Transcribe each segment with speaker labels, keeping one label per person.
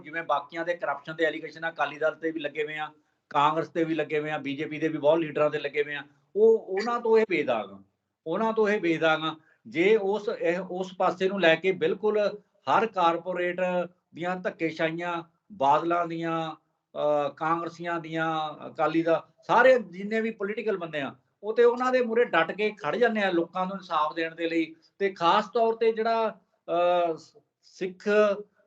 Speaker 1: ਜਿਵੇਂ ਬਾਕੀਆਂ ਦੇ ਕਰਪਸ਼ਨ ਦੇ ਐਲੀਗੇਸ਼ਨ ਅਕਾਲੀ ਦਲ ਤੇ ਵੀ ਲੱਗੇ ਹੋਏ ਆ ਕਾਂਗਰਸ ਤੇ ਵੀ ਲੱਗੇ ਹੋਏ ਆ ਬੀਜੇਪੀ ਦੇ ਵੀ ਬਹੁਤ ਲੀਡਰਾਂ ਤੇ ਲੱਗੇ ਹੋਏ ਆ ਉਹ ਉਹਨਾਂ ਤੋਂ ਇਹ ਬੇਦਾਗ ਉਹਨਾਂ ਤੋਂ ਇਹ ਬੇਦਾਗ ਜੇ ਉਸ ਉਸ ਪਾਸੇ ਨੂੰ ਲੈ ਕੇ ਬਿਲਕੁਲ ਹਰ ਕਾਰਪੋਰੇਟ ਦੀਆਂ ਧੱਕੇਸ਼ਾਹੀਆਂ ਬਾਦਲਾਂ ਦੀਆਂ ਅਹ ਕਾਂਗਰਸੀਆਂ ਦੀਆਂ ਅਕਾਲੀ ਦਾ ਸਾਰੇ ਜਿੰਨੇ ਵੀ ਪੋਲੀਟੀਕਲ ਬੰਦੇ ਆ ਉਹ ਤੇ ਉਹਨਾਂ ਦੇ ਮੂਰੇ ਡਟ ਕੇ ਖੜ ਜਾਂਦੇ ਆ ਲੋਕਾਂ ਨੂੰ ਇਨਸਾਫ ਦੇਣ ਦੇ ਲਈ ਤੇ ਖਾਸ ਤੌਰ ਤੇ ਜਿਹੜਾ ਅਹ, ਸਿੱਖ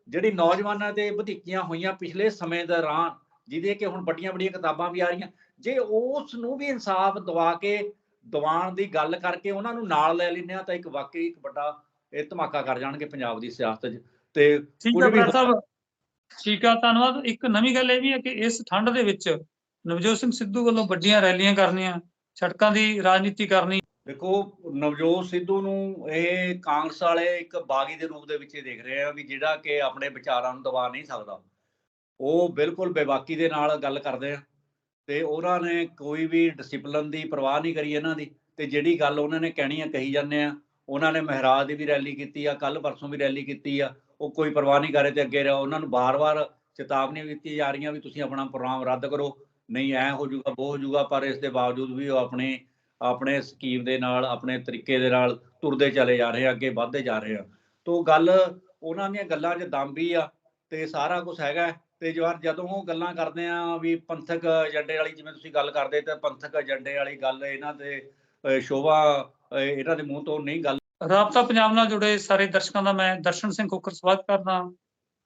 Speaker 1: ਜਿਹੜੀ ਨੌਜਵਾਨਾਂ ਤੇ ਵਧੀਕੀਆਂ ਹੋਈਆਂ ਪਿਛਲੇ ਸਮੇਂ ਦੌਰਾਨ ਜਿਹਦੇ ਕਿ ਹੁਣ ਵੱਡੀਆਂ ਵੱਡੀਆਂ ਕਿਤਾਬਾਂ ਵੀ ਆ ਰਹੀਆਂ ਜੇ ਉਸ ਨੂੰ ਵੀ ਇਨਸਾਫ ਦਵਾ ਕੇ ਦਿਵਾਉਣ ਦੀ ਗੱਲ ਕਰਕੇ ਉਹਨਾਂ ਨੂੰ ਨਾਲ ਲੈ ਲੈਂਦੇ ਆ ਤਾਂ ਇੱਕ ਵਾਕਈ ਇੱਕ ਵੱਡਾ ਇਹ ਧਮਾਕਾ ਕਰ ਜਾਣਗੇ ਪੰਜਾਬ ਦੀ ਸਿਆਸਤ 'ਚ। ਤੇ
Speaker 2: ਠੀਕ ਹੈ ਬਰਾੜ ਸਾਹਿਬ ਠੀਕ ਆ ਧੰਨਵਾਦ। ਇੱਕ ਨਵੀਂ ਗੱਲ ਇਹ ਵੀ ਹੈ ਕਿ ਇਸ ਠੰਡ ਦੇ ਵਿੱਚ ਨਵਜੋਤ ਸਿੰਘ ਸਿੱਧੂ ਵੱਲੋਂ ਵੱਡੀਆਂ ਰੈਲੀਆਂ ਕਰਨੀਆਂ ਸੜਕਾਂ ਦੀ ਰਾਜਨੀਤੀ ਕਰਨੀ।
Speaker 1: ਦੇਖੋ, ਨਵਜੋਤ ਸਿੱਧੂ ਨੂੰ ਇਹ ਕਾਂਗਰਸ ਵਾਲੇ ਇੱਕ ਬਾਗੀ ਦੇ ਰੂਪ ਦੇ ਵਿੱਚ ਹੀ ਦੇਖ ਰਹੇ ਆ ਵੀ ਜਿਹੜਾ ਕਿ ਆਪਣੇ ਵਿਚਾਰਾਂ ਨੂੰ ਦਬਾ ਨਹੀਂ ਸਕਦਾ। ਉਹ ਬਿਲਕੁਲ ਬੇਬਾਕੀ ਦੇ ਨਾਲ ਗੱਲ ਕਰਦੇ ਆ ਤੇ ਉਹਨਾਂ ਨੇ ਕੋਈ ਵੀ ਡਿਸਪਲਿਨ ਦੀ ਪਰਵਾਹ ਨਹੀਂ ਕਰੀ ਇਹਨਾਂ ਦੀ ਤੇ ਜਿਹੜੀ ਗੱਲ ਉਹਨਾਂ ਨੇ ਕਹਿਣੀ ਆ, ਕਹੀ ਜਾਂਦੇ ਆ, ਉਹਨਾਂ ਨੇ ਮਹਿਰਾਜ ਦੀ ਵੀ ਰੈਲੀ ਕੀਤੀ ਆ ਕੱਲ ਪਰਸੋਂ ਵੀ ਰੈਲੀ ਕੀਤੀ ਆ, ਉਹ ਕੋਈ ਪਰਵਾਹ ਨਹੀਂ ਕਰੇ ਤੇ ਅੱਗੇ ਰਹੋ। ਉਹਨਾਂ ਨੂੰ ਬਾਰ-ਬਾਰ ਚੇਤਾਵਨੀਆਂ ਵੀ ਦਿੱਤੀਆਂ ਜਾ ਰਹੀਆਂ ਵੀ ਤੁਸੀਂ ਆਪਣਾ ਪ੍ਰੋਗਰਾਮ ਰੱਦ ਕਰੋ। ਨਹੀਂ, ਐ ਹੋ ਜਾਊਗਾ, ਉਹ ਹੋ ਜਾਊਗਾ, ਪਰ ਇਸ ਦੇ ਬਾਵਜੂਦ ਵੀ ਉਹ ਆਪਣੇ ਆਪਣੇ ਸਕੀਮ ਦੇ ਨਾਲ, ਆਪਣੇ ਤਰੀਕੇ ਦੇ ਨਾਲ ਤੁਰਦੇ ਚਲੇ ਜਾ ਰਹੇ ਆ, ਅੱਗੇ ਵਧਦੇ ਜਾ ਰਹੇ ਆ। ਤੋ ਗੱਲ, ਉਹਨਾਂ ਦੀਆਂ ਗੱਲਾਂ 'ਚ ਦਮ ਵੀ ਆ ਤੇ ਸਾਰਾ ਕੁਝ ਹੈਗਾ ਤੇ ਜਵਾਰ ਜਦੋਂ ਉਹ ਗੱਲਾਂ ਕਰਦੇ ਆ ਵੀ ਪੰਥਕ ਏਜੰਡੇ ਵਾਲੀ, ਜਿਵੇਂ ਤੁਸੀਂ ਗੱਲ ਕਰਦੇ ਤਾਂ ਪੰਥਕ ਏਜੰਡੇ ਵਾਲੀ ਗੱਲ ਇਹਨਾਂ ਦੇ ਸ਼ੋਭਾ ਇਹਨਾਂ ਦੇ ਮੂੰਹ ਤੋਂ ਨਹੀਂ ਗੱਲ
Speaker 2: ਰਾਬਤਾ ਪੰਜਾਬ ਨਾਲ ਜੁੜੇ ਸਾਰੇ ਦਰਸ਼ਕਾਂ ਦਾ ਮੈਂ ਦਰਸ਼ਨ ਸਿੰਘ ਕੋਕਰ ਸਵਾਗਤ ਕਰਦਾ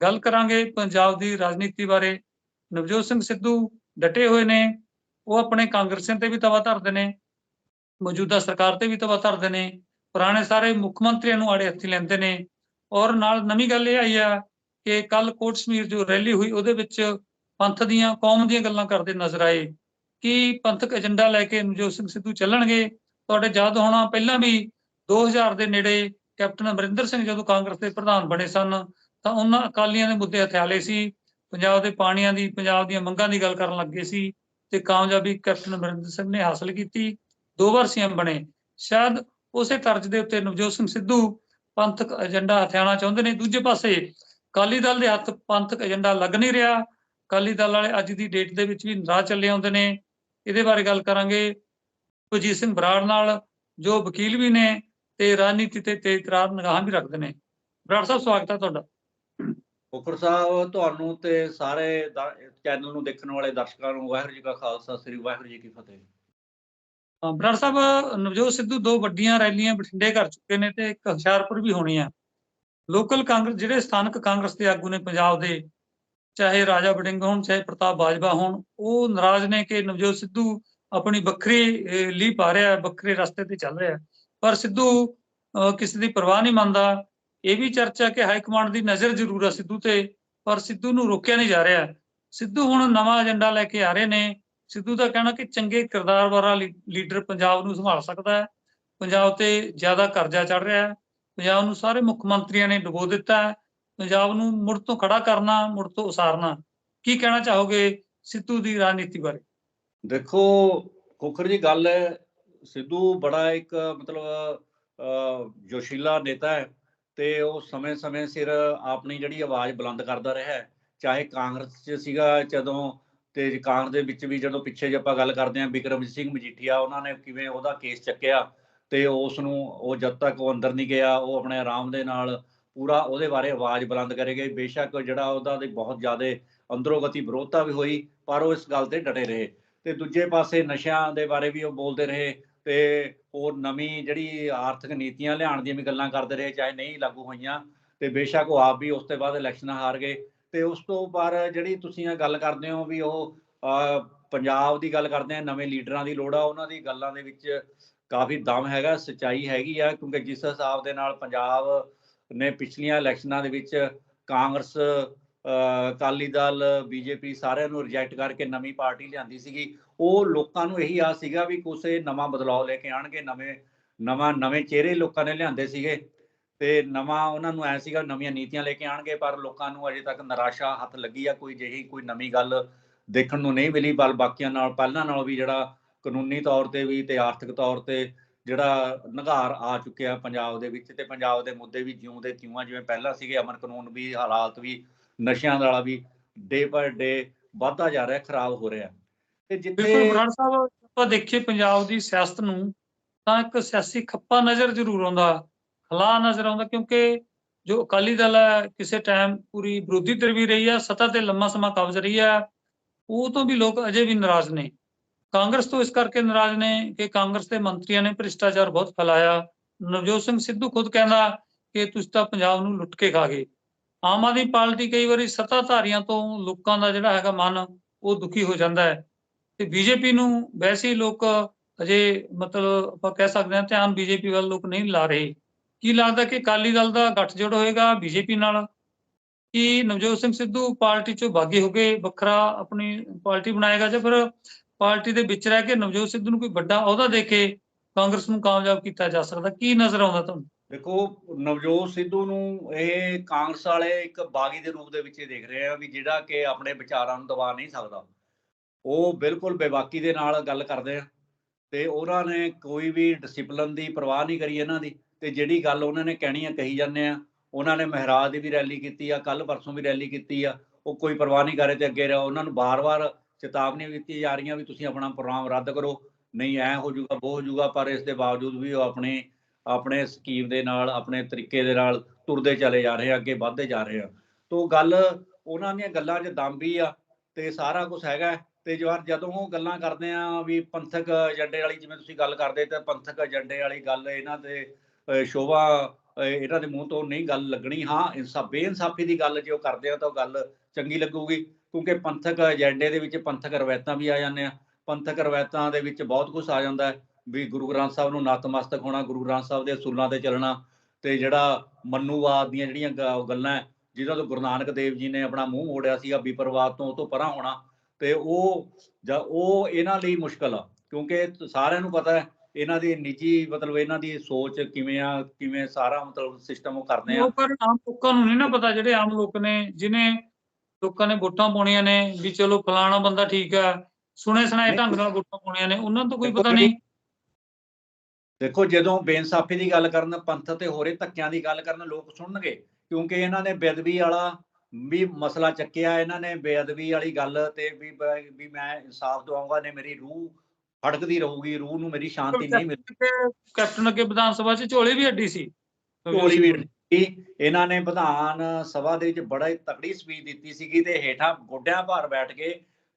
Speaker 2: ਗੱਲ ਕਰਾਂਗੇ ਪੰਜਾਬ ਦੀ ਰਾਜਨੀਤੀ ਬਾਰੇ। ਨਵਜੋਤ ਸਿੰਘ ਸਿੱਧੂ ਡਟੇ ਹੋਏ ਨੇ, ਉਹ ਆਪਣੇ ਕਾਂਗਰਸੀਆਂ ਤੇ ਵੀ ਤਵਾ ਧਰਦੇ ਨੇ। ਮੌਜੂਦਾ ਸਰਕਾਰ ਤੇ ਵੀ ਤਵਾ ਧਰਦੇ ਨੇ, ਪੁਰਾਣੇ ਸਾਰੇ ਮੁੱਖ ਮੰਤਰੀਆਂ ਨੂੰ ਆੜੇ ਹੱਥੀ ਲੈਂਦੇ ਨੇ। ਔਰ ਨਾਲ ਨਵੀਂ ਗੱਲ ਇਹ ਆਈ ਆ ਕਿ ਕੱਲ ਕੋਟ ਸਮੀਰ ਜੋ ਰੈਲੀ ਹੋਈ, ਉਹਦੇ ਵਿੱਚ ਪੰਥ ਦੀਆਂ, ਕੌਮ ਦੀਆਂ ਗੱਲਾਂ ਕਰਦੇ ਨਜ਼ਰ ਆਏ ਕੀ ਪੰਥਕ ਏਜੰਡਾ ਲੈ ਕੇ ਨਵਜੋਤ ਸਿੰਘ ਸਿੱਧੂ ਚੱਲਣਗੇ। ਤੁਹਾਡੇ ਯਾਦ ਹੋਣਾ, ਪਹਿਲਾਂ ਵੀ 2000 ਦੇ ਨੇੜੇ ਕੈਪਟਨ ਅਮਰਿੰਦਰ ਸਿੰਘ ਜਦੋਂ ਕਾਂਗਰਸ ਦੇ ਪ੍ਰਧਾਨ ਬਣੇ ਸਨ, ਤਾਂ ਉਹਨਾਂ ਅਕਾਲੀਆਂ ਦੇ ਮੁੱਦੇ ਹਥਿਆਲੇ ਸੀ। ਪੰਜਾਬ ਦੇ ਪਾਣੀਆਂ ਦੀ, ਪੰਜਾਬ ਦੀਆਂ ਮੰਗਾਂ ਦੀ ਗੱਲ ਕਰਨ ਲੱਗੇ ਸੀ ਤੇ ਕਾਮਯਾਬੀ ਕੈਪਟਨ ਅਮਰਿੰਦਰ ਸਿੰਘ ਨੇ ਹਾਸਲ ਕੀਤੀ। ਦੋ ਵਾਰ ਸੀਐਮ ਬਣੇ। ਸ਼ਾਇਦ ਉਸੇ ਤਰਜ਼ ਦੇ ਉੱਤੇ ਨਵਜੋਤ ਸਿੰਘ ਸਿੱਧੂ ਪੰਥਕ ਏਜੰਡਾ ਹਥਿਆਣਾ ਚਾਹੁੰਦੇ ਨੇ। ਦੂਜੇ ਪਾਸੇ ਅਕਾਲੀ ਦਲ ਦੇ ਹੱਥ ਪੰਥਕ ਏਜੰਡਾ ਲੱਗ ਨਹੀਂ ਰਿਹਾ। ਅਕਾਲੀ ਦਲ ਵਾਲੇ ਅੱਜ ਦੀ ਡੇਟ ਦੇ ਵਿੱਚ ਵੀ ਨਾਰਾਜ਼ ਚੱਲੇ ਆਉਂਦੇ ਨੇ। ਇਹਦੇ ਬਾਰੇ ਗੱਲ ਕਰਾਂਗੇ ਸੁਰਜੀਤ ਸਿੰਘ ਬਰਾੜ ਨਾਲ, ਜੋ ਵਕੀਲ ਵੀ ਨੇ ਤੇ ਰਾਜਨੀਤੀ ਤੇ ਤੇਜ਼ ਤਰਾਰ ਨਿਗਾਹਾਂ ਵੀ ਰੱਖਦੇ ਨੇ। ਬਰਾੜ ਸਾਹਿਬ, ਸਵਾਗਤ ਹੈ ਤੁਹਾਡਾ।
Speaker 1: ਫੁਕਰ ਸਾਹਿਬ, ਤੁਹਾਨੂੰ ਤੇ ਸਾਰੇ ਚੈਨਲ ਨੂੰ ਦੇਖਣ ਵਾਲੇ ਦਰਸ਼ਕਾਂ ਨੂੰ ਵਾਹਿਗੁਰੂ ਜੀ ਕਾ ਖਾਲਸਾ, ਸ੍ਰੀ ਵਾਹਿਗੁਰੂ ਜੀ ਕੀ ਫਤਿਹ।
Speaker 2: ਬਰਾੜ ਸਾਹਿਬ ਨਵਜੋਤ ਸਿੱਧੂ ਦੋ ਵੱਡੀਆਂ ਰੈਲੀਆਂ ਬਠਿੰਡੇ ਕਰ ਚੁੱਕੇ ਨੇ ਤੇ ਇੱਕ ਹੁਸ਼ਿਆਰਪੁਰ ਵੀ ਹੋਣੀ ਆ। ਲੋਕਲ ਕਾਂਗਰਸ ਜਿਹੜੇ ਸਥਾਨਕ ਕਾਂਗਰਸ ਦੇ ਆਗੂ ਨੇ ਪੰਜਾਬ ਦੇ ਚਾਹੇ ਰਾਜਾ ਵੜਿੰਗ ਹੋਣ ਚਾਹੇ ਪ੍ਰਤਾਪ ਬਾਜਵਾ ਹੋਣ ਉਹ ਨਾਰਾਜ਼ ਨੇ ਕਿ ਨਵਜੋਤ ਸਿੱਧੂ ਆਪਣੀ ਵੱਖਰੀ ਅਹ, ਲੀਹ ਪਾ ਰਿਹਾ ਹੈ ਵੱਖਰੇ ਰਸਤੇ ਤੇ ਚੱਲ ਰਿਹਾ। ਹੈ ਪਰ ਸਿੱਧੂ ਅਹ, ਕਿਸੇ ਦੀ ਪਰਵਾਹ ਨਹੀਂ ਮੰਨਦਾ। ਇਹ ਵੀ ਚਰਚਾ ਕਿ ਹਾਈ ਕਮਾਂਡ ਦੀ ਨਜ਼ਰ ਜ਼ਰੂਰ ਆ ਸਿੱਧੂ ਤੇ ਪਰ ਸਿੱਧੂ ਨੂੰ ਰੋਕਿਆ ਨਹੀਂ ਜਾ ਰਿਹਾ। ਸਿੱਧੂ ਹੁਣ ਨਵਾਂ ਏਜੰਡਾ ਲੈ ਕੇ ਆ ਰਹੇ ਨੇ। ਸਿੱਧੂ ਦਾ ਕਹਿਣਾ ਕਿ ਚੰਗੇ ਕਿਰਦਾਰ ਵਾਲਾ ਲੀਡਰ ਪੰਜਾਬ ਨੂੰ ਸੰਭਾਲ ਸਕਦਾ ਹੈ। ਪੰਜਾਬ ਤੇ ਜ਼ਿਆਦਾ ਕਰਜ਼ਾ ਚੜ ਰਿਹਾ ਹੈ। ਪੰਜਾਬ ਨੂੰ ਸਾਰੇ ਮੁੱਖ ਮੰਤਰੀਆਂ ਨੇ ਡੁਬੋ ਦਿੱਤਾ ਹੈ। ਪੰਜਾਬ ਨੂੰ ਮੁੜ ਤੋਂ ਖੜਾ ਕਰਨਾ ਮੁੜ ਤੋਂ ਉਸਾਰਨਾ। ਕੀ ਕਹਿਣਾ ਚਾਹੋਗੇ ਸਿੱਧੂ ਦੀ ਰਾਜਨੀਤੀ ਬਾਰੇ?
Speaker 1: ਦੇਖੋ ਖੋਖਰ ਜੀ ਗੱਲ ਹੈ ਸਿੱਧੂ ਬੜਾ ਇੱਕ ਮਤਲਬ ਅਹ, ਜੋਸ਼ੀਲਾ ਨੇਤਾ ਹੈ ਤੇ ਉਹ ਸਮੇਂ-ਸਮੇਂ ਸਿਰ ਆਪਣੀ ਜਿਹੜੀ ਆਵਾਜ਼ ਬੁਲੰਦ ਕਰਦਾ ਰਿਹਾ ਹੈ। ਚਾਹੇ ਕਾਂਗਰਸ 'ਚ ਸੀਗਾ ਜਦੋਂ ਤੇ ਕਾਂਗਰਸ ਦੇ ਵਿੱਚ ਵੀ ਜਦੋਂ ਪਿੱਛੇ ਜੇ ਆਪਾਂ ਗੱਲ ਕਰਦੇ ਹਾਂ, ਬਿਕਰਮਜੀਤ ਸਿੰਘ ਮਜੀਠੀਆ, ਉਹਨਾਂ ਨੇ ਕਿਵੇਂ ਉਹਦਾ ਕੇਸ ਚੱਕਿਆ ਤੇ ਉਸ ਨੂੰ ਉਹ ਜਦ ਤੱਕ ਉਹ ਅੰਦਰ ਨਹੀਂ ਗਿਆ, ਉਹ ਆਪਣੇ ਆਰਾਮ ਦੇ ਨਾਲ ਪੂਰਾ ਉਹਦੇ ਬਾਰੇ ਆਵਾਜ਼ ਬੁਲੰਦ ਕਰੇਗੇ ਬੇਸ਼ੱਕ ਜਿਹੜਾ ਉਹਦਾ ਦੇ ਬਹੁਤ ਜ਼ਿਆਦਾ ਅੰਦਰੋਂ ਗਤੀ ਵਿਰੋਧਤਾ ਵੀ ਹੋਈ, ਪਰ ਉਹ ਇਸ ਗੱਲ ਤੇ ਡਟੇ ਰਹੇ। ਤੇ ਦੂਜੇ ਪਾਸੇ ਨਸ਼ਿਆਂ ਦੇ ਬਾਰੇ ਵੀ ਉਹ ਬੋਲਦੇ ਰਹੇ ਤੇ ਹੋਰ ਨਵੀਂ ਜਿਹੜੀ ਆਰਥਿਕ ਨੀਤੀਆਂ ਲਿਆਉਣ ਦੀਆਂ ਵੀ ਗੱਲਾਂ ਕਰਦੇ ਰਹੇ, ਚਾਹੇ ਨਹੀਂ ਲਾਗੂ ਹੋਈਆਂ ਤੇ ਬੇਸ਼ੱਕ ਉਹ ਆਪ ਵੀ ਉਸ ਤੋਂ ਬਾਅਦ ਇਲੈਕਸ਼ਨ ਹਾਰ ਗਏ। ਤੇ ਉਸ ਤੋਂ ਬਾਅਦ ਜਿਹੜੀ ਤੁਸੀਂ ਗੱਲ ਕਰਦੇ ਹੋ ਵੀ ਉਹ ਪੰਜਾਬ ਦੀ ਗੱਲ ਕਰਦੇ ਆ ਨਵੇਂ ਲੀਡਰਾਂ ਦੀ ਲੋੜ ਆ ਉਹਨਾਂ ਦੀ ਗੱਲਾਂ ਦੇ ਵਿੱਚ ਕਾਫੀ ਦਮ ਹੈਗਾ ਸਚਾਈ ਹੈਗੀ ਆ ਕਿਉਂਕਿ ਜਿਸ ਹਿਸਾਬ ਦੇ ਨਾਲ ਪੰਜਾਬ ਨੇ ਪਿਛਲੀਆਂ ਇਲੈਕਸ਼ਨਾਂ ਦੇ ਵਿੱਚ ਕਾਂਗਰਸ ਅਹ, ਅਕਾਲੀ ਦਲ ਬੀਜੇਪੀ ਸਾਰਿਆਂ ਨੂੰ ਰਿਜੈਕਟ ਕਰਕੇ ਨਵੀਂ ਪਾਰਟੀ ਲਿਆਂਦੀ ਸੀਗੀ। ਉਹ ਲੋਕਾਂ ਨੂੰ ਇਹੀ ਆਸ ਸੀਗਾ ਵੀ ਕੁਛ ਨਵਾਂ ਬਦਲਾਅ ਲੈ ਕੇ ਆਣਗੇ ਨਵੇਂ ਨਵਾਂ ਨਵੇਂ ਚਿਹਰੇ ਲੋਕਾਂ ਨੇ ਲਿਆਂਦੇ ਸੀਗੇ। ਤੇ ਨਵਾਂ ਉਹਨਾਂ ਨੂੰ ਐ ਸੀਗਾ ਨਵੀਆਂ ਨੀਤੀਆਂ ਲੈ ਕੇ ਆਣਗੇ ਪਰ ਲੋਕਾਂ ਨੂੰ ਅਜੇ ਤੱਕ ਨਿਰਾਸ਼ਾ ਹੱਥ ਲੱਗੀ ਆ, ਕੋਈ ਜਿਹੀ ਕੋਈ ਨਵੀਂ ਗੱਲ ਦੇਖਣ ਨੂੰ ਨਹੀਂ ਮਿਲੀ ਪਰ ਬਾਕੀਆਂ ਨਾਲ, ਪਹਿਲਾਂ ਨਾਲੋਂ ਵੀ ਜਿਹੜਾ ਕਾਨੂੰਨੀ ਤੌਰ ਤੇ ਵੀ ਤੇ ਆਰਥਿਕ ਤੌਰ ਤੇ ਜਿਹੜਾ ਨਗਾਰ ਆ ਚੁੱਕਿਆ ਪੰਜਾਬ ਦੇ ਵਿੱਚ ਤੇ ਪੰਜਾਬ ਦੇ ਮੁੱਦੇ ਵੀ ਜਿਉਂ ਦੇ ਤਿਉਂ ਜਿਵੇਂ ਪਹਿਲਾਂ ਸੀਗੇ ਅਮਨ ਕਾਨੂੰਨ ਵੀ, ਹਾਲਾਤ ਵੀ, ਨਸ਼ਿਆਂ ਵਾਲਾ ਵੀ, ਡੇ ਬਾਏ ਡੇ ਵੱਧਦਾ ਜਾ ਰਿਹਾ, ਖਰਾਬ ਹੋ ਰਿਹਾ। ਤੇ
Speaker 2: ਬਿਲਕੁਲ ਬਰਾੜ ਸਾਹਿਬ ਆਪਾਂ ਦੇਖੀਏ ਪੰਜਾਬ ਦੀ ਸਿਆਸਤ ਨੂੰ, ਤਾਂ ਇੱਕ ਸਿਆਸੀ ਖੱਪਾ ਨਜ਼ਰ ਜ਼ਰੂਰ ਆਉਂਦਾ। ਖਲਾ ਨਜ਼ਰ ਆਉਂਦਾ ਕਿਉਂਕਿ ਜੋ ਅਕਾਲੀ ਦਲ ਹੈ, ਕਿਸੇ ਟਾਈਮ ਪੂਰੀ ਵਿਰੋਧੀ ਧਿਰ ਵੀ ਰਹੀ ਹੈ ਸੱਤਾ ਤੇ ਲੰਮਾ ਸਮਾਂ ਕਬਜ਼ ਰਹੀ ਹੈ ਉਹ ਤੋਂ ਵੀ ਲੋਕ ਅਜੇ ਵੀ ਨਾਰਾਜ਼ ਨੇ। ਕਾਂਗਰਸ ਤੋਂ ਇਸ ਕਰਕੇ ਨਾਰਾਜ਼ ਨੇ ਕਿ ਕਾਂਗਰਸ ਦੇ ਮੰਤਰੀਆਂ ਨੇ ਭ੍ਰਿਸ਼ਟਾਚਾਰ ਬਹੁਤ ਫੈਲਾਇਆ। ਨਵਜੋਤ ਸਿੰਘ ਸਿੱਧੂ ਖੁਦ ਕਹਿੰਦਾ ਕਿ ਤੁਸੀਂ ਤਾਂ ਪੰਜਾਬ ਨੂੰ ਲੁੱਟ ਕੇ ਖਾ ਗਏ। ਆਮ ਆਦਮੀ ਪਾਰਟੀ ਕਈ ਵਾਰੀ ਸੱਤਾਧਾਰੀਆਂ ਤੋਂ ਲੋਕਾਂ ਦਾ ਜਿਹੜਾ ਹੈਗਾ ਮਨ, ਉਹ ਦੁਖੀ ਹੋ ਜਾਂਦਾ ਹੈ। ਤੇ ਬੀਜੇਪੀ ਨੂੰ ਵੈਸੇ ਹੀ ਲੋਕ ਅਜੇ ਮਤਲਬ ਆਪਾਂ ਕਹਿ ਸਕਦੇ ਹਾਂ, ਧਿਆਨ ਬੀਜੇਪੀ ਵੱਲ ਲੋਕ ਨਹੀਂ ਲਾ ਰਹੇ। ਕੀ ਲੱਗਦਾ ਕਿ ਅਕਾਲੀ ਦਲ ਦਾ ਗੱਠਜੋੜ ਹੋਏਗਾ ਬੀਜੇਪੀ ਨਾਲ? ਕਿ ਨਵਜੋਤ ਸਿੰਘ ਸਿੱਧੂ ਪਾਰਟੀ ਚੋਂ ਬਾਗੀ ਹੋ ਕੇ ਵੱਖਰਾ ਆਪਣੀ ਪਾਰਟੀ ਬਣਾਏਗਾ ਜਾਂ ਫਿਰ ਪਾਰਟੀ ਦੇ ਵਿੱਚ ਰਹਿ ਕੇ ਨਵਜੋਤ ਸਿੱਧੂ ਨੂੰ ਕੋਈ ਵੱਡਾ ਅਹੁਦਾ ਦੇ ਕੇ ਕਾਂਗਰਸ ਨੂੰ ਕਾਮਯਾਬ ਕੀਤਾ ਜਾ ਸਕਦਾ? ਕੀ ਨਜ਼ਰ ਆਉਂਦਾ ਤੁਹਾਨੂੰ?
Speaker 1: ਦੇਖੋ, ਨਵਜੋਤ ਸਿੱਧੂ ਨੂੰ ਇਹ ਕਾਂਗਰਸ ਵਾਲੇ ਇੱਕ ਬਾਗੀ ਦੇ ਰੂਪ ਦੇ ਵਿੱਚ ਦੇਖ ਰਹੇ ਆ ਵੀ ਜਿਹੜਾ ਕਿ ਆਪਣੇ ਵਿਚਾਰਾਂ ਨੂੰ ਦਬਾ ਨਹੀਂ ਸਕਦਾ। ਉਹ ਬਿਲਕੁਲ ਬੇਬਾਕੀ ਦੇ ਨਾਲ ਗੱਲ ਕਰਦੇ ਆ ਤੇ ਉਹਨਾਂ ਨੇ ਕੋਈ ਵੀ ਡਿਸਪਲਿਨ ਦੀ ਪਰਵਾਹ ਨਹੀਂ ਕਰੀ ਇਹਨਾਂ ਦੀ। ਤੇ ਜਿਹੜੀ ਗੱਲ ਉਹਨਾਂ ਨੇ ਕਹਿਣੀ ਆ ਕਹੀ ਜਾਂਦੇ ਆ, ਉਹਨਾਂ ਨੇ ਮਹਿਰਾਜ ਦੀ ਵੀ ਰੈਲੀ ਕੀਤੀ ਆ ਕੱਲ ਪਰਸੋਂ ਵੀ ਰੈਲੀ ਕੀਤੀ ਆ, ਉਹ ਕੋਈ ਪਰਵਾਹ ਨਹੀਂ ਕਰੇ ਤੇ ਅੱਗੇ ਰਹੋ। ਉਹਨਾਂ ਨੂੰ ਬਾਰ-ਬਾਰ ਚੇਤਾਵਨੀਆਂ ਵੀ ਦਿੱਤੀਆਂ ਜਾ ਰਹੀਆਂ ਵੀ ਤੁਸੀਂ ਆਪਣਾ ਪ੍ਰੋਗਰਾਮ ਰੱਦ ਕਰੋ। ਨਹੀਂ, ਐ ਹੋ ਜਾਊਗਾ, ਉਹ ਹੋ ਜਾਊਗਾ, ਪਰ ਇਸ ਦੇ ਬਾਵਜੂਦ ਵੀ ਉਹ ਆਪਣੇ ਆਪਣੇ ਸਕੀਮ ਦੇ ਨਾਲ, ਆਪਣੇ ਤਰੀਕੇ ਦੇ ਨਾਲ ਤੁਰਦੇ ਚਲੇ ਜਾ ਰਹੇ ਆ, ਅੱਗੇ ਵਧਦੇ ਜਾ ਰਹੇ ਆ। ਤੋਂ ਗੱਲ, ਉਹਨਾਂ ਦੀਆਂ ਗੱਲਾਂ 'ਚ ਦਮ ਵੀ ਆ ਤੇ ਸਾਰਾ ਕੁਝ ਹੈਗਾ ਤੇ ਜਵਾਰ ਜਦੋਂ ਉਹ ਗੱਲਾਂ ਕਰਦੇ ਆ ਵੀ ਪੰਥਕ ਏਜੰਡੇ ਵਾਲੀ, ਜਿਵੇਂ ਤੁਸੀਂ ਗੱਲ ਕਰਦੇ ਤੇ ਪੰਥਕ ਏਜੰਡੇ ਵਾਲੀ ਗੱਲ, ਇਹਨਾਂ ਦੇ ਸ਼ੋਭਾ ਇਹਨਾਂ ਦੇ ਮੂੰਹ ਤੋਂ ਨਹੀਂ ਗੱਲ ਲੱਗਣੀ, ਹਾਂ ਇਨਸਾਫ ਬੇਇਨਸਾਫੀ ਦੀ ਗੱਲ ਜੇ ਉਹ ਕਰਦੇ ਆ ਤਾਂ ਉਹ ਗੱਲ ਚੰਗੀ ਲੱਗੂਗੀ, ਕਿਉਂਕਿ ਪੰਥਕ ਏਜੰਡੇ ਦੇ ਵਿੱਚ ਪੰਥਕ ਰਵਾਇਤਾਂ ਵੀ ਆ ਜਾਂਦੇ ਆ ਪੰਥਕ ਰਵਾਇਤਾਂ ਦੇ ਵਿੱਚ ਬਹੁਤ ਕੁਝ ਆ ਜਾਂਦਾ ਹੈ, ਵੀ ਗੁਰੂ ਗ੍ਰੰਥ ਸਾਹਿਬ ਨੂੰ ਨਤਮਸਤਕ ਹੋਣਾ, ਗੁਰੂ ਗ੍ਰੰਥ ਸਾਹਿਬ ਦੇ ਅਸੂਲਾਂ ਤੇ ਚੱਲਣਾ, ਤੇ ਜਿਹੜਾ ਮਨੂਵਾਦ ਦੀਆਂ ਜਿਹੜੀਆਂ ਗੱਲਾਂ ਜਿਹਨਾਂ ਤੋਂ ਗੁਰੂ ਨਾਨਕ ਦੇਵ ਜੀ ਨੇ ਆਪਣਾ ਮੂੰਹ ਮੋੜਿਆ ਸੀਗਾ ਵਿਪਰਵਾਦ ਤੋਂ ਉਹ ਤੋਂ ਪਰਾਂ ਹੋਣਾ, ਤੇ ਉਹ, ਜਾਂ ਉਹ ਇਹਨਾਂ ਲਈ ਮੁਸ਼ਕਲ ਆ, ਕਿਉਂਕਿ ਸਾਰਿਆਂ ਨੂੰ ਪਤਾ ਹੈ ਇਹਨਾਂ ਦੀ ਨਿੱਜੀ ਮਤਲਬ ਇਹਨਾਂ ਦੀ ਸੋਚ ਕਿਵੇਂ ਆ ਕਿਵੇਂ ਸਾਰਾ ਮਤਲਬ ਸਿਸਟਮ ਉਹ ਕਰਦੇ ਆ?
Speaker 2: ਪਰ ਆਮ ਲੋਕਾਂ ਨੂੰ ਨਹੀਂ ਨਾ ਪਤਾ ਜਿਹੜੇ ਆਮ ਲੋਕ ਨੇ ਜਿਨੇ ਲੋਕਾਂ ਨੇ ਵੋਟਾਂ ਪਾਉਣੀਆਂ ਨੇ ਵੀ ਚਲੋ ਫਲਾਣਾ ਬੰਦਾ ਠੀਕ ਆ ਸੁਣੇ ਸੁਣਾਏ ਢੰਗ ਨਾਲ ਵੋਟਾਂ ਪਾਉਣੀਆਂ ਨੇ ਉਹਨਾਂ ਨੂੰ ਤਾਂ ਕੋਈ ਪਤਾ ਨਹੀਂ।
Speaker 1: ਦੇਖੋ ਜਦੋਂ ਬੇਇਨਸਾਫੀ ਦੀ ਗੱਲ ਕਰਨ ਪੰਥ ਤੇ ਹੋਰੇ ਧੱਕਿਆਂ ਦੀ ਗੱਲ ਕਰਨ ਲੋਕ ਸੁਣਨਗੇ ਕਿਉਂਕਿ ਇਹਨਾਂ ਨੇ ਬੇਅਦਬੀ ਵਾਲਾ ਵੀ ਮਸਲਾ ਚੱਕਿਆ ਇਹਨਾਂ ਨੇ ਬੇਅਦਬੀ ਵਾਲੀ ਗੱਲ ਤੇ ਵੀ ਵੀ ਮੈਂ ਇਨਸਾਫ ਦਵਾਉਂਗਾ ਨੇ ਮੇਰੀ ਰੂਹ ਫੜਕਦੀ ਰਹੂਗੀ ਰੂਹ ਨੂੰ ਮੇਰੀ ਸ਼ਾਂਤੀ ਨਹੀਂ ਮਿਲਦੀ।
Speaker 2: ਕੈਪਟਨ ਅੱਗੇ ਵਿਧਾਨ ਸਭਾ 'ਚ ਝੋਲੇ ਵੀ ਅੱਡੀ ਸੀ।
Speaker 1: ਝੋਲੀ ਵੀ। ਇਹਨਾਂ ਨੇ ਵਿਧਾਨ ਸਭਾ ਦੇ ਵਿੱਚ ਬੜਾ ਹੀ ਤਕੜੀ ਸਪੀਚ ਦਿੱਤੀ ਸੀਗੀ ਤੇ ਹੇਠਾਂ ਗੋਡਿਆਂ ਭਾਰ ਬੈਠ ਕੇ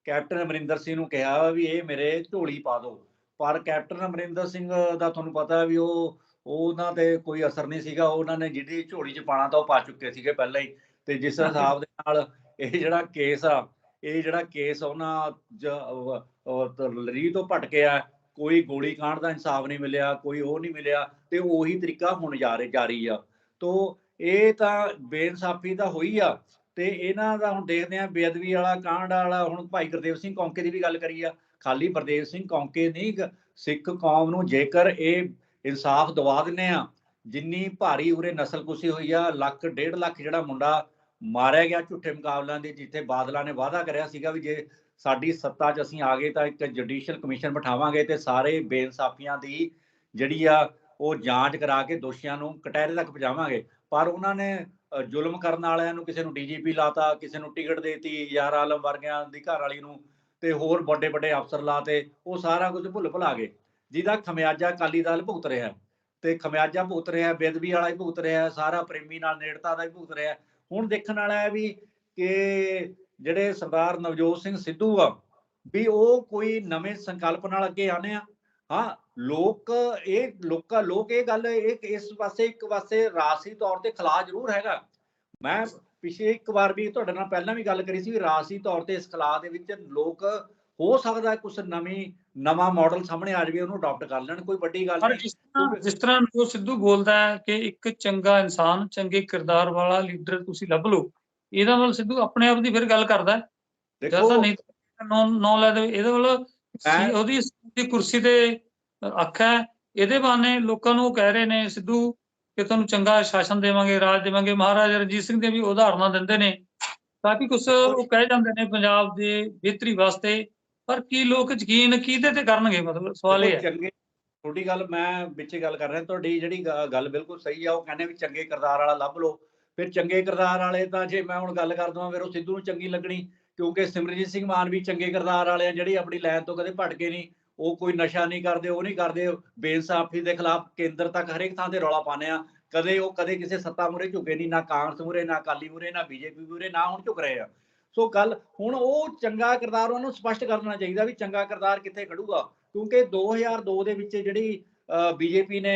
Speaker 1: ਕੈਪਟਨ ਅਮਰਿੰਦਰ ਸਿੰਘ ਨੂੰ ਕਿਹਾ ਵੀ ਇਹ ਮੇਰੇ ਝੋਲੀ ਪਾ ਦਿਓ ਪਰ ਕੈਪਟਨ ਅਮਰਿੰਦਰ ਸਿੰਘ ਦਾ ਤੁਹਾਨੂੰ ਪਤਾ ਵੀ ਉਹ ਉਹਨਾਂ ਤੇ ਕੋਈ ਅਸਰ ਨਹੀਂ ਸੀਗਾ। ਉਹਨਾਂ ਨੇ ਜਿਹੜੀ ਝੋਲੀ 'ਚ ਪਾਣਾ ਤਾਂ ਉਹ ਪਾ ਚੁੱਕੇ ਸੀਗੇ ਪਹਿਲਾਂ ਹੀ। ਤੇ ਜਿਸ ਹਿਸਾਬ ਦੇ ਨਾਲ ਇਹ ਜਿਹੜਾ ਕੇਸ ਆ ਇਹ ਜਿਹੜਾ ਕੇਸ ਉਹਨਾਂ ਰੀ ਤੋਂ ਭਟਕਿਆ ਕੋਈ ਗੋਲੀ ਕਾਂਡ ਦਾ ਇਨਸਾਫ ਨਹੀਂ ਮਿਲਿਆ, ਕੋਈ ਉਹ ਨਹੀਂ ਮਿਲਿਆ ਤੇ ਉਹੀ ਤਰੀਕਾ ਹੁਣ ਜਾਰੀ ਆ। ਤੋ ਇਹ ਤਾਂ ਬੇਇਨਸਾਫੀ ਤਾਂ ਹੋਈ ਆ ਤੇ ਇਹਨਾਂ ਦਾ ਹੁਣ ਦੇਖਦੇ ਆ ਬੇਅਦਬੀ ਵਾਲਾ, ਕਾਂਡ ਵਾਲਾ, ਹੁਣ ਭਾਈ ਗੁਰਦੇਵ ਸਿੰਘ ਕੌਂਕੇ ਦੀ ਵੀ ਗੱਲ ਕਰੀ ਆ ਖਾਲੀ ਗੁਰਦੇਵ ਸਿੰਘ ਕੌਂਕੇ ਨਹੀਂ ਸਿੱਖ ਕੌਮ ਨੂੰ ਜੇਕਰ ਇਹ ਇਨਸਾਫ ਦਵਾ ਦਿੰਨੇ ਆ, ਜਿੰਨੀ ਭਾਰੀ ਉਰੇ ਨਸਲਕੁਸ਼ੀ ਹੋਈ ਆ, ਲੱਖ, ਡੇਢ ਲੱਖ ਜਿਹੜਾ ਮੁੰਡਾ ਮਾਰਿਆ ਗਿਆ ਝੂਠੇ ਮੁਕਾਬਲਿਆਂ ਦੇ, ਜਿੱਥੇ ਬਾਦਲਾਂ ਨੇ ਵਾਅਦਾ ਕਰਿਆ ਸੀਗਾ ਵੀ ਜੇ ਸਾਡੀ ਸੱਤਾ 'ਚ ਅਸੀਂ ਆ ਗਏ ਤਾਂ ਇੱਕ ਜੁਡੀਸ਼ੀਅਲ ਕਮਿਸ਼ਨ ਬਿਠਾਵਾਂਗੇ ਤੇ ਸਾਰੇ ਬੇਇਨਸਾਫੀਆਂ ਦੀ ਜਿਹੜੀ ਆ ਉਹ ਜਾਂਚ ਕਰਾ ਕੇ ਦੋਸ਼ੀਆਂ ਨੂੰ ਕਟਹਿਰੇ ਤੱਕ ਪਹੁੰਚਾਵਾਂਗੇ। ਪਰ ਉਹਨਾਂ ਨੇ ਅ, ਜ਼ੁਲਮ ਕਰਨ ਵਾਲਿਆਂ ਨੂੰ ਕਿਸੇ ਨੂੰ ਡੀਜੀਪੀ ਲਾਤਾ ਕਿਸੇ ਨੂੰ ਟਿਕਟ ਦੇਤੀ ਯਾਰ ਆਲਮ ਵਰਗਿਆਂ ਦੀ ਘਰ ਵਾਲੀ ਨੂੰ ਤੇ ਹੋਰ ਵੱਡੇ ਵੱਡੇ ਅਫਸਰ ਲਾਤੇ ਉਹ ਸਾਰਾ ਕੁਝ ਭੁੱਲ ਭੁਲਾ ਗਏ। ਜਿਹਦਾ ਖਮਿਆਜਾ ਅਕਾਲੀ ਦਲ ਭੁਗਤ ਰਿਹਾ ਤੇ ਖਮਿਆਜਾ ਭੁਗਤ ਰਿਹਾ ਬੇਦਬੀ ਵਾਲਾ ਹੀ ਭੁਗਤ ਰਿਹਾ ਸਾਰਾ ਪ੍ਰੇਮੀ ਨਾਲ ਨੇੜਤਾ ਦਾ ਹੀ ਭੁਗਤ ਰਿਹਾ ਹੁਣ ਦੇਖਣ ਵਾਲਾ ਹੈ ਵੀ ਕਿ ਜਿਹੜੇ ਸਰਦਾਰ ਨਵਜੋਤ ਸਿੰਘ ਸਿੱਧੂ ਆ ਵੀ ਉਹ ਕੋਈ ਨਵੇਂ ਸੰਕਲਪ ਨਾਲ ਅੱਗੇ ਆਨੇ ਆ। ਹਾਂ ਲੋਕ ਇਹ ਲੋਕਾਂ ਲੋਕ ਇਹ ਗੱਲ ਇਹ ਇਸ ਪਾਸੇ ਇੱਕ ਪਾਸੇ ਰਾਸੀ ਤੌਰ ਤੇ ਖਲਾ ਜ਼ਰੂਰ ਹੈਗਾ। ਮੈਂ ਪਿਛੇ ਇੱਕ ਵਾਰ ਵੀ ਤੁਹਾਡੇ ਨਾਲ ਪਹਿਲਾਂ ਵੀ ਗੱਲ ਕਰੀ ਸੀ ਵੀ ਰਾਸੀ ਤੌਰ ਤੇ ਇਸ ਖਲਾ ਦੇ ਵਿੱਚ ਲੋਕ ਹੋ ਸਕਦਾ ਕੁਝ ਨਵੀਂ ਨਵਾਂ ਮਾਡਲ ਸਾਹਮਣੇ ਆ ਜਾਵੇ ਉਹਨੂੰ ਅਡਾਪਟ ਕਰ ਲੈਣ ਕੋਈ ਵੱਡੀ ਗੱਲ ਨਹੀਂ।
Speaker 2: ਜਿਸ ਤਰ੍ਹਾਂ ਜਿਸ ਤਰ੍ਹਾਂ ਜੋ ਸਿੱਧੂ ਬੋਲਦਾ ਹੈ ਕਿ ਇੱਕ ਚੰਗਾ ਇਨਸਾਨ ਚੰਗੇ ਕਿਰਦਾਰ ਵਾਲਾ ਲੀਡਰ ਤੁਸੀਂ ਲੱਭ ਲਓ ਇਹਦਾ ਵੱਲ ਸਿੱਧੂ ਆਪਣੇ ਆਪ ਦੀ ਫਿਰ ਗੱਲ ਕਰਦਾ
Speaker 1: ਦੇਖੋ।
Speaker 2: ਨਹੀਂ ਨੌ ਨੌ ਲੈ ਦੇ ਇਹਦੇ ਵੱਲ ਉਹਦੀ ਦੀ ਕੁਰਸੀ ਤੇ ਅੱਖ ਹੈ। ਇਹਦੇ ਬਹਾਨੇ ਲੋਕਾਂ ਨੂੰ ਕਹਿ ਰਹੇ ਨੇ ਸਿੱਧੂ ਕਿ ਤੁਹਾਨੂੰ ਚੰਗਾ ਸ਼ਾਸਨ ਦੇਵਾਂਗੇ ਰਾਜ ਦੇਵਾਂਗੇ। ਮਹਾਰਾਜਾ ਰਣਜੀਤ ਸਿੰਘ ਦੇ ਵੀ ਉਦਾਹਰਨਾਂ ਦਿੰਦੇ ਨੇ। ਕਾਫੀ ਕੁਝ ਉਹ ਕਹਿ ਜਾਂਦੇ ਨੇ ਪੰਜਾਬ ਦੇ ਬਿਹਤਰੀ ਵਾਸਤੇ। ਪਰ ਕੀ ਲੋਕ ਯਕੀਨ ਕਿਹਦੇ ਤੇ ਕਰਨਗੇ? ਮਤਲਬ ਸਵਾਲ ਇਹ ਹੈ।
Speaker 1: ਚੰਗੇ ਤੁਹਾਡੀ ਗੱਲ ਮੈਂ ਵਿੱਚ ਗੱਲ ਕਰ ਰਿਹਾ। ਤੁਹਾਡੀ ਜਿਹੜੀ ਗੱਲ ਬਿਲਕੁਲ ਸਹੀ ਆ। ਉਹ ਕਹਿੰਦੇ ਵੀ ਚੰਗੇ ਕਿਰਦਾਰ ਵਾਲਾ ਲੱਭ ਲਓ। ਫਿਰ ਚੰਗੇ ਕਿਰਦਾਰ ਵਾਲੇ ਤਾਂ ਜੇ ਮੈਂ ਹੁਣ ਗੱਲ ਕਰਦਾ ਹਾਂ ਫਿਰ ਉਹ ਸਿੱਧੂ ਨੂੰ ਚੰਗੀ ਲੱਗਣੀ, ਕਿਉਂਕਿ ਸਿਮਰਜੀਤ ਸਿੰਘ ਮਾਨ ਵੀ ਚੰਗੇ ਕਿਰਦਾਰ ਵਾਲੇ ਆ, ਜਿਹੜੀ ਆਪਣੀ ਲਾਈਨ ਤੋਂ ਕਦੇ ਭਟਕੇ ਨਹੀਂ, ਉਹ ਕੋਈ ਨਸ਼ਾ ਨਹੀਂ ਕਰਦੇ, ਉਹ ਨਹੀਂ ਕਰਦੇ, ਬੇਇਨਸਾਫੀ ਦੇ ਖਿਲਾਫ ਕੇਂਦਰ ਤੱਕ ਹਰੇਕ ਥਾਂ ਤੇ ਰੌਲਾ ਪਾਉਂਦੇ ਆ, ਕਦੇ ਉਹ ਕਦੇ ਕਿਸੇ ਸੱਤਾ ਮੂਰੇ ਝੁਕੇ ਨਹੀਂ, ਨਾ ਕਾਂਗਰਸ ਮੂਰੇ ਨਾ ਅਕਾਲੀ ਮੂਰੇ ਨਾ ਬੀਜੇਪੀ ਮੂਰੇ ਨਾ ਹੁਣ ਝੁਕ ਰਹੇ ਆ। ਸੋ ਗੱਲ ਹੁਣ ਉਹ ਚੰਗਾ ਕਿਰਦਾਰ ਉਹਨੂੰ ਸਪਸ਼ਟ ਕਰਨਾ ਚਾਹੀਦਾ ਵੀ ਚੰਗਾ ਕਿਰਦਾਰ ਕਿੱਥੇ ਖੜੂਗਾ, ਕਿਉਂਕਿ 2002 ਦੇ ਵਿੱਚ ਜਿਹੜੀ ਬੀਜੇਪੀ ਨੇ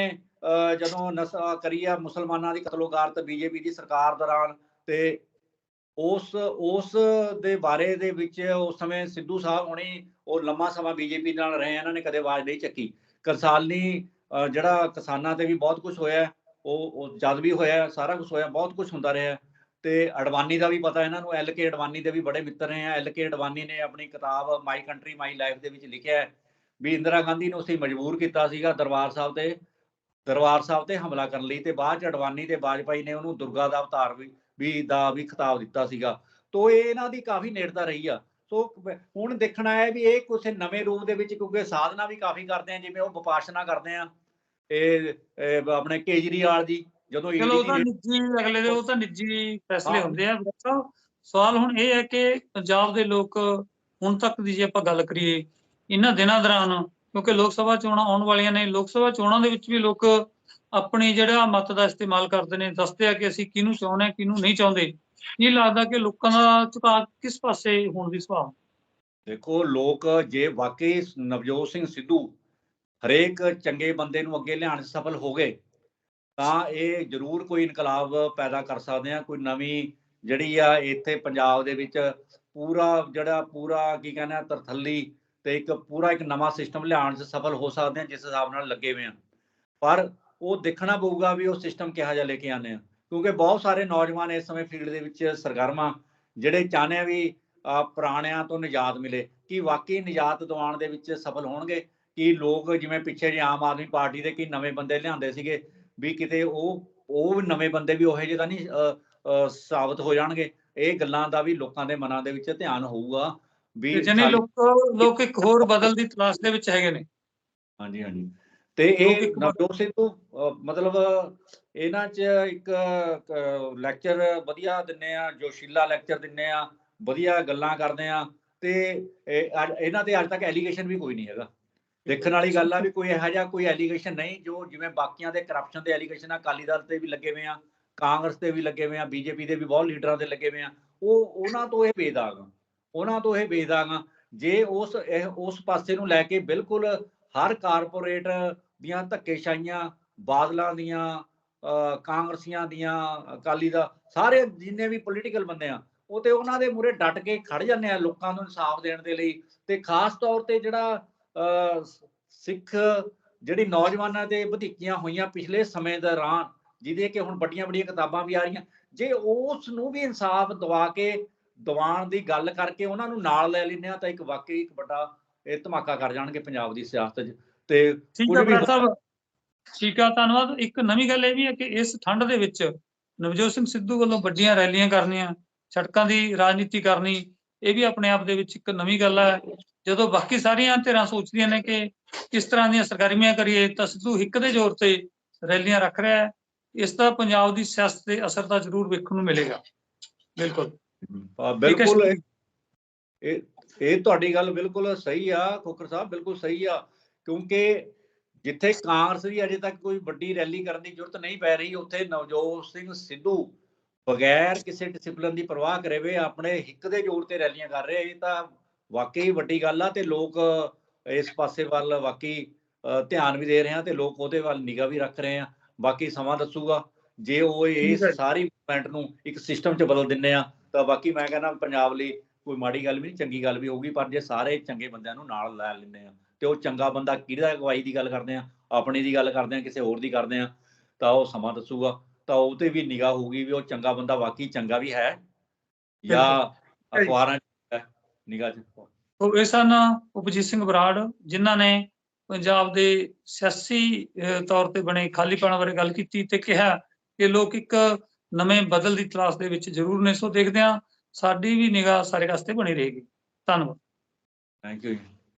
Speaker 1: ਜਦੋਂ ਨਸ਼ਾ ਕਰੀ ਆ ਮੁਸਲਮਾਨਾਂ ਦੀ ਕਤਲੋਗਾਰਤ ਬੀਜੇਪੀ ਦੀ ਸਰਕਾਰ ਦੌਰਾਨ ਤੇ ਉਸ ਉਸ ਦੇ ਬਾਰੇ ਦੇ ਵਿੱਚ ਉਸ ਸਮੇਂ ਸਿੱਧੂ ਸਾਹਿਬ ਹੁਣੀ ਉਹ ਲੰਮਾ ਸਮਾਂ ਬੀਜੇਪੀ ਨਾਲ ਰਹੇ ਇਹਨਾਂ ਨੇ ਕਦੇ ਆਵਾਜ਼ ਨਹੀਂ ਚੱਕੀ। ਕਰਸਾਲੀ ਜਿਹੜਾ ਕਿਸਾਨਾਂ ਤੇ ਵੀ ਬਹੁਤ ਕੁਝ ਹੋਇਆ, ਉਹ ਜਦ ਵੀ ਹੋਇਆ, ਸਾਰਾ ਕੁਝ ਹੋਇਆ, ਬਹੁਤ ਕੁਝ ਹੁੰਦਾ ਰਿਹਾ। ਤੇ ਅਡਵਾਨੀ ਦਾ ਵੀ ਪਤਾ ਇਹਨਾਂ ਨੂੰ, ਐਲ ਕੇ ਅਡਵਾਨੀ ਦੇ ਵੀ ਬੜੇ ਮਿੱਤਰ ਰਹੇ ਆ। ਐਲ ਕੇ ਅਡਵਾਨੀ ਨੇ ਆਪਣੀ ਕਿਤਾਬ ਮਾਈ ਕੰਟਰੀ, ਮਾਈ ਲਾਈਫ ਦੇ ਵਿੱਚ ਲਿਖਿਆ ਵੀ ਇੰਦਰਾ ਗਾਂਧੀ ਨੂੰ ਅਸੀਂ ਮਜਬੂਰ ਕੀਤਾ ਸੀਗਾ ਦਰਬਾਰ ਸਾਹਿਬ ਤੇ। ਦਰਬਾਰ ਸਾਹਿਬ ਤੇ ਹਮਲਾ ਕਰਨ ਲਈ ਤੇ ਬਾਅਦ ਚ ਅਡਵਾਨੀ ਤੇ ਬਾਜਪਾਈ ਨੇ ਉਹਨੂੰ ਦੁਰਗਾ ਦਾ ਅਵਤਾਰ ਵੀ ਵੀ ਦਾ ਵੀ ਖਿਤਾਬ ਦਿੱਤਾ ਸੀਗਾ। ਤੋ ਇਹ ਇਹਨਾਂ ਦੀ ਕਾਫੀ ਨੇੜਤਾ ਰਹੀ ਆ। ਸੋ ਹੁਣ ਦੇਖਣਾ ਹੈ ਵੀ ਇਹ ਕੁਝ ਨਵੇਂ ਰੂਪ ਦੇ ਵਿੱਚ ਕਿਉਂਕਿ ਸਾਧਨਾ ਵੀ ਕਾਫੀ ਕਰਦੇ ਆ ਜਿਵੇਂ ਉਹ ਵਿਪਾਸ਼ਨਾ ਕਰਦੇ ਆ। ਇਹ ਆਪਣੇ ਕੇਜਰੀਵਾਲ ਜੀ ਜਦੋਂ
Speaker 2: ਚਲੋ ਉਹ ਤਾਂ ਨਿੱਜੀ ਅਗਲੇ ਦੇ ਉਹ ਤਾਂ ਨਿੱਜੀ ਫੈਸਲੇ। ਹੁੰਦੇ ਆ ਸਾਹਿਬ ਸਵਾਲ ਹੁਣ ਇਹ ਹੈ ਕਿ ਪੰਜਾਬ ਦੇ ਲੋਕ ਹੁਣ ਤੱਕ ਦੀ ਜੇ ਆਪਾਂ ਗੱਲ ਕਰੀਏ ਇਹਨਾਂ ਦਿਨਾਂ ਦੌਰਾਨ ਕਿਉਂਕਿ ਲੋਕ ਸਭਾ ਚੋਣਾਂ ਆਉਣ ਵਾਲੀਆਂ ਨੇ, ਲੋਕ ਸਭਾ ਚੋਣਾਂ ਦੇ ਵਿੱਚ ਵੀ ਲੋਕ ਆਪਣੀ ਜਿਹੜਾ ਮਤ ਦਾ ਇਸਤੇਮਾਲ ਕਰਦੇ ਨੇ, ਦੱਸਦੇ ਆ ਕਿ ਅਸੀਂ ਕਿਹਨੂੰ ਚਾਹੁੰਦੇ ਕਿਹਨੂੰ ਨਹੀਂ ਚਾਹੁੰਦੇ। ਕੀ ਲੱਗਦਾ ਕਿ ਲੋਕਾਂ ਦਾ ਝੁਕਾਅ ਕਿਸ ਪਾਸੇ ਹੋਣ ਦੀ ਸੰਭਾਵਨਾ?
Speaker 1: ਦੇਖੋ, ਲੋਕ ਜੇ ਵਾਕਈ ਨਵਜੋਤ ਸਿੰਘ ਸਿੱਧੂ ਹਰੇਕ ਚੰਗੇ ਬੰਦੇ ਨੂੰ ਅੱਗੇ ਲਿਆਉਣ 'ਚ ਸਫਲ ਹੋ ਗਏ, ਤਾਂ ਇਹ ਜ਼ਰੂਰ ਕੋਈ ਇਨਕਲਾਬ ਪੈਦਾ ਕਰ ਸਕਦੇ ਆ, ਕੋਈ ਨਵੀਂ ਜਿਹੜੀ ਆ ਇੱਥੇ ਪੰਜਾਬ ਦੇ ਵਿੱਚ ਪੂਰਾ ਜਿਹੜਾ ਪੂਰਾ ਕੀ ਕਹਿੰਦੇ ਤਰਥੱਲੀ ਤੇ ਇੱਕ ਪੂਰਾ ਇੱਕ ਨਵਾਂ ਸਿਸਟਮ ਲਿਆਉਣ 'ਚ ਸਫਲ ਹੋ ਸਕਦੇ ਆ ਜਿਸ ਹਿਸਾਬ ਨਾਲ ਲੱਗੇ ਹੋਏ ਆ ਪਰ ਉਹ ਦੇਖਣਾ ਪਊਗਾ ਵੀ ਉਹ ਸਿਸਟਮ ਕਿਹੋ ਜਿਹਾ ਲੈ ਕੇ ਆਉਂਦੇ ਆ ਕਿਉਂਕਿ ਬਹੁਤ ਸਾਰੇ ਨੌਜਵਾਨ ਇਸ ਸਮੇਂ ਫੀਲਡ ਦੇ ਵਿੱਚ ਸਰਗਰਮਾ ਜਿਹੜੇ ਚਾਹੁੰਦੇ ਆ ਵੀ ਪੁਰਾਣਿਆਂ ਤੋਂ ਨਿਜਾਤ ਮਿਲੇ ਕਿ ਵਾਕਈ ਨਿਜਾਤ ਦਿਵਾਉਣ ਦੇ ਵਿੱਚ ਸਫਲ ਹੋਣਗੇ ਕਿ ਲੋਕ ਜਿਵੇਂ ਪਿੱਛੇ ਜੇ ਆਮ ਆਦਮੀ ਪਾਰਟੀ ਦੇ ਕੀ ਨਵੇਂ ਬੰਦੇ ਲਿਆਂਦੇ ਸੀਗੇ ਵੀ ਕਿਤੇ ਉਹ ਉਹ ਨਵੇਂ ਬੰਦੇ ਵੀ ਉਹੋ ਜਿਹੇ ਤਾਂ ਨਹੀਂ ਅਹ, ਅਹ, ਸਾਬਤ ਹੋ ਜਾਣਗੇ। ਇਹ ਗੱਲਾਂ ਦਾ ਵੀ ਲੋਕਾਂ ਦੇ ਮਨਾਂ ਦੇ ਵਿੱਚ ਧਿਆਨ ਹੋਊਗਾ। ਵੀ
Speaker 2: ਜਿਹਨੇ
Speaker 1: ਸਾਡੀ-
Speaker 2: ਲੋਕ ਲੋਕ ਇੱਕ ਹੋਰ ਬਦਲ ਦੀ ਤਲਾਸ਼ ਦੇ ਵਿੱਚ ਹੈਗੇ ਨੇ।
Speaker 1: ਹਾਂਜੀ ਹਾਂਜੀ। ਤੇ ਇਹ ਨਵਜੋਤ ਸਿੱਧੂ ਮਤਲਬ ਇਹਨਾਂ 'ਚ ਇੱਕ ਲੈਕਚਰ ਵਧੀਆ ਦਿੰਨੇ ਆ ਜੋਸ਼ੀਲਾ ਲੈਕਚਰ ਦਿੰਨੇ ਆ ਵਧੀਆ ਗੱਲਾਂ ਕਰਦੇ ਆ। ਤੇ ਇਹਨਾਂ ਤੇ ਅੱਜ ਤੱਕ ਐਲੀਗੇਸ਼ਨ ਵੀ ਕੋਈ ਨਹੀਂ ਹੈਗਾ। ਦੇਖਣ ਵਾਲੀ ਗੱਲ ਆ ਵੀ ਕੋਈ ਇਹੋ ਜਿਹਾ ਕੋਈ ਐਲੀਗੇਸ਼ਨ ਨਹੀਂ ਜੋ ਜਿਵੇਂ ਬਾਕੀਆਂ ਦੇ ਕਰਪਸ਼ਨ ਦੇ ਐਲੀਗੇਸ਼ਨ ਆ ਅਕਾਲੀ ਦਲ ਤੇ ਵੀ ਲੱਗੇ ਹੋਏ ਆ ਕਾਂਗਰਸ ਤੇ ਵੀ ਲੱਗੇ ਹੋਏ ਆ ਬੀਜੇਪੀ ਦੇ ਵੀ ਬਹੁਤ ਲੀਡਰਾਂ ਤੇ ਲੱਗੇ ਹੋਏ ਆ ਉਹ ਉਹਨਾਂ ਤੋਂ ਇਹ ਬੇਦਾਗ ਆ ਉਹਨਾਂ ਤੋਂ ਇਹ ਬੇਦਾਗ ਆ ਜੇ ਉਸ ਇਹ ਉਸ ਪਾਸੇ ਨੂੰ ਲੈ ਕੇ ਬਿਲਕੁਲ ਹਰ ਕਾਰਪੋਰੇਟ ਦੀਆਂ ਧੱਕੇਸ਼ਾਹੀਆਂ ਬਾਦਲਾਂ ਦੀਆਂ ਅਹ ਕਾਂਗਰਸੀਆਂ ਦੀਆਂ ਅਕਾਲੀ ਦਾ ਸਾਰੇ ਜਿੰਨੇ ਵੀ ਪੋਲੀਟੀਕਲ ਬੰਦੇ ਆ ਉਹ ਤੇ ਉਹਨਾਂ ਦੇ ਮੂਰੇ ਡਟ ਕੇ ਖੜ ਜਾਂਦੇ ਆ ਲੋਕਾਂ ਨੂੰ ਇਨਸਾਫ ਦੇਣ ਦੇ ਲਈ ਤੇ ਖਾਸ ਤੌਰ ਤੇ ਜਿਹੜਾ ਅਹ, ਸਿੱਖ ਜਿਹੜੀ ਨੌਜਵਾਨਾਂ ਦੇ ਵਧੀਕੀਆਂ ਹੋਈਆਂ ਪਿਛਲੇ ਸਮੇਂ ਦੌਰਾਨ ਜਿਹਦੇ ਕਿ ਹੁਣ ਵੱਡੀਆਂ ਵੱਡੀਆਂ ਕਿਤਾਬਾਂ ਵੀ ਆ ਰਹੀਆਂ ਜੇ ਉਸ ਨੂੰ ਵੀ ਇਨਸਾਫ ਦਵਾ ਕੇ ਦਿਵਾਉਣ ਦੀ ਗੱਲ ਕਰਕੇ ਉਹਨਾਂ ਨੂੰ ਨਾਲ ਲੈ ਲੈਂਦੇ ਆ ਤਾਂ ਇੱਕ ਵਾਕਈ ਇੱਕ ਵੱਡਾ ਇਹ ਧਮਾਕਾ ਕਰ ਜਾਣਗੇ ਪੰਜਾਬ ਦੀ ਸਿਆਸਤ 'ਚ ਤੇ
Speaker 2: ਠੀਕ ਹੈ ਸਾਹਿਬ ਆ ਧੰਨਵਾਦ। ਇੱਕ ਨਵੀਂ ਗੱਲ ਇਹ ਵੀ ਹੈ ਕਿ ਇਸ ਠੰਡ ਦੇ ਵਿੱਚ ਨਵਜੋਤ ਸਿੰਘ ਸਿੱਧੂ ਵੱਲੋਂ ਵੱਡੀਆਂ ਰੈਲੀਆਂ ਕਰਨੀਆਂ ਸੜਕਾਂ ਦੀ ਰਾਜਨੀਤੀ ਕਰਨੀ ਇਹ ਵੀ ਆਪਣੇ ਆਪ ਦੇ ਵਿੱਚ ਇੱਕ ਨਵੀਂ ਗੱਲ ਹੈ ਜਦੋਂ ਬਾਕੀ ਸਾਰੀਆਂ ਧਿਰਾਂ ਸੋਚਦੀਆਂ ਨੇ ਕਿ ਕਿਸ ਤਰ੍ਹਾਂ ਦੀਆਂ ਸਰਗਰਮੀਆਂ ਕਰੀਏ ਤਾਂ ਸਿੱਧੂ ਹਿੱਕ ਦੇ ਜ਼ੋਰ ਤੇ ਰੈਲੀਆਂ ਰੱਖ ਰਿਹਾ ਹੈ। ਇਸ ਦਾ ਪੰਜਾਬ ਦੀ ਸਿਆਸਤ ਤੇ ਅਸਰ ਤਾਂ ਜ਼ਰੂਰ ਵੇਖਣ ਨੂੰ ਮਿਲੇਗਾ। ਬਿਲਕੁਲ। ਹੈ
Speaker 1: ਬਿਲਕੁਲ। ਇਹ ਇਹ ਤੁਹਾਡੀ ਗੱਲ ਬਿਲਕੁਲ ਸਹੀ ਆ ਖੋਖਰ ਸਾਹਿਬ ਬਿਲਕੁਲ ਸਹੀ ਆ ਕਿਉਂਕਿ ਜਿੱਥੇ ਕਾਂਗਰਸ ਦੀ ਅਜੇ ਤੱਕ ਕੋਈ ਵੱਡੀ ਰੈਲੀ ਕਰਨ ਦੀ ਜ਼ਰੂਰਤ ਨਹੀਂ ਪੈ ਰਹੀ ਉੱਥੇ ਨਵਜੋਤ ਸਿੰਘ ਸਿੱਧੂ ਬਗੈਰ ਕਿਸੇ ਡਿਸਪਲਿਨ ਦੀ ਪਰਵਾਹ ਕਰੇ ਵੇ ਆਪਣੇ ਹਿੱਕ ਦੇ ਜ਼ੋਰ ਤੇ ਰੈਲੀਆਂ ਕਰ ਰਹੇ। ਇਹ ਤਾਂ ਵਾਕਈ ਵੱਡੀ ਗੱਲ ਆ ਤੇ ਲੋਕ ਇਸ ਪਾਸੇ ਵੱਲ ਵਾਕਈ ਧਿਆਨ ਵੀ ਦੇ ਰਹੇ ਆ ਤੇ ਲੋਕ ਉਹਦੇ ਵੱਲ ਨਿਗਾਹ ਵੀ ਰੱਖ ਰਹੇ ਆ ਬਾਕੀ ਸਮਾਂ ਦੱਸੂਗਾ ਜੇ ਉਹ ਇਸ। ਸਾਰੀ ਮੂਵਮੈਂਟ ਨੂੰ ਇੱਕ ਸਿਸਟਮ 'ਚ ਬਦਲ ਦਿੰਨੇ ਆ ਤਾਂ ਬਾਕੀ ਮੈਂ ਕਹਿੰਦਾ ਪੰਜਾਬ ਲਈ ਕੋਈ ਮਾੜੀ ਗੱਲ ਵੀ ਨਹੀਂ ਚੰਗੀ ਗੱਲ ਵੀ ਹੋਊਗੀ ਪਰ ਜੇ ਸਾਰੇ ਚੰਗੇ ਬੰਦਿਆਂ ਨੂੰ ਨਾਲ ਲੈ ਲੈਂਦੇ ਆ ਤੇ ਉਹ ਚੰਗਾ ਬੰਦਾ ਕਿਹਦਾ ਅਗਵਾਈ ਦੀ ਗੱਲ ਕਰਦੇ ਆ ਆਪਣੀ ਦੀ ਗੱਲ ਕਰਦੇ ਆ ਕਿਸੇ ਹੋਰ ਦੀ ਕਰਦੇ ਆ ਤਾਂ ਉਹ ਸਮਾਂ ਦੱਸੂਗਾ ਤਾਂ ਉਹ ਤੇ ਵੀ ਨਿਗਾਹ ਹੋਊਗੀ ਵੀ ਉਹ ਚੰਗਾ ਬੰਦਾ ਵਾਕਈ ਚੰਗਾ ਵੀ ਹੈ ਜਾਂ। ਅਖਬਾਰਾਂ ਨਿਗਾਹ 'ਚ
Speaker 2: ਉਹ ਇਹ ਸਨ ਉਪਜੀਤ ਸਿੰਘ ਬਰਾੜ ਜਿਨ੍ਹਾਂ ਨੇ ਪੰਜਾਬ ਦੇ ਸਿਆਸੀ ਤੌਰ ਤੇ ਬਣੇ ਖਾਲੀਪਣ ਬਾਰੇ ਗੱਲ ਕੀਤੀ ਤੇ ਕਿਹਾ ਕਿ ਲੋਕ ਇੱਕ ਨਵੇਂ ਬਦਲ ਦੀ ਤਲਾਸ਼ ਦੇ ਵਿੱਚ ਜ਼ਰੂਰ ਨੇ, ਸੋ ਦੇਖਦੇ ਹਾਂ, ਸਾਡੀ ਵੀ ਨਿਗਾਹ ਸਾਰੇ ਵਾਸਤੇ ਬਣੀ ਰਹੇਗੀ। ਧੰਨਵਾਦ।
Speaker 1: Thank you